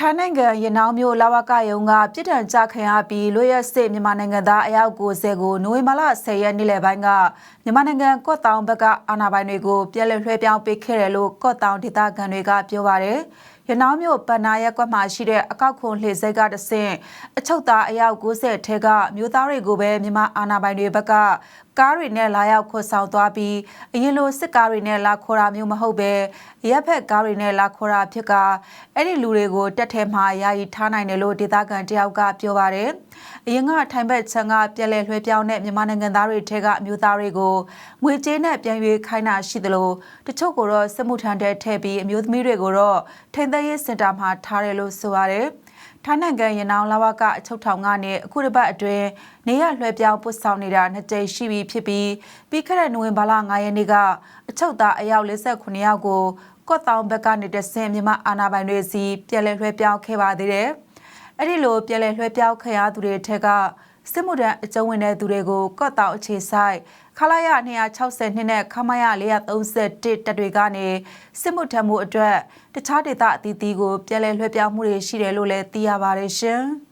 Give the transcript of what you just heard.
ထိုင်းနိုင်ငံရနောင်းမြို့လာဝကယုံကပြည်ထန်ကြခံရပြီးလွတ်ရက်စစ်မြန်မာနိုင်ငံသားအယောက်90ကိုနိုဝင်ဘာလ10ရက်နေ့လယ်ပိုင်းကမြန်မာနိုင်ငံကော့တောင်ဘက်ကအာဏာပိုင်တွေကိုပြည်လည်လွှဲပြောင်းပေးခဲ့တယ်လို့ကော့တောင်ဒေသခံတွေကပြောပါတယ်။ ရနောင်းမြို့ပန်နာရက်ကွက်မှာရှိတဲ့အကောက်ခွန်လှေစိတ်ကတဆင့်အချုပ်သားအယောက်90ထဲကမြို့သားတွေကိုပဲမြန်မာအာဏာပိုင်တွေဘက်ကကားတွေနဲ့လာရောက်ခေါ်ဆောင်သွားပြီးအရင်လိုစစ်ကားတွေနဲ့လာခေါ်တာမျိုးမဟုတ်ပဲရက်ဖက်ကားတွေနဲ့လာခေါ်တာဖြစ်ကအဲ့ဒီလူတွေကိုတက်ထဲမှာယာယီထားနိုင်တယ်လို့ဒေသခံတယောက်ကပြောပါတယ်။အရင်ကထိုင်ဘက်ချန်ကပြည်လဲလွှဲပြောင်းတဲ့မြန်မာနိုင်ငံသားတွေထဲကအမျိုးသားတွေကိုငွေကြေးနဲ့ပြန်ရွေးခိုင်းတာရှိသလိုတချို့ကိုတော့စစ်မှုထမ်းတဲ့ထည့်ပြီးအမျိုးသမီးတွေကိုတော့ထိန်းသိမ်းရေးစင်တာမှာထားတယ်လို့ဆိုပါတယ်။ထိုင်းနိုင်ငံရနောင်လာဝကအချုပ်ထောင်ကနေအခုတစ်ပတ်အတွင်းနေရလွှဲပြောင်းပို့ဆောင်နေတာနှစ်ကြိမ်ရှိပြီဖြစ်ပြီးပြီးခဲ့တဲ့နိုဝင်ဘာလ9ရက်နေ့ကအချုပ်သားအယောက်48ယောက်ကိုကော့တောင်ဘက်ကနေတဆင့်မြန်မာအာဏာပိုင်တွေစီပြည်လဲလွှဲပြောင်းခဲ့ပါသေးတယ်။ အဲ့ဒီလိုပြည်လဲလွှဲပြောင်းခဲ့ရသူတွေထက်ကစစ်မှုထမ်းအကျုံးဝင်တဲ့သူတွေကိုကော့တောင်အခြေဆိုင်ခလာရ262နဲ့ခမရ431တက်တွေကနေစစ်မှုထမ်းမှုအတွက်တခြားဒေသအသီးသီးကိုပြည်လဲလွှဲပြောင်းမှုတွေရှိတယ်လို့လည်းသိရပါတယ်ရှင်။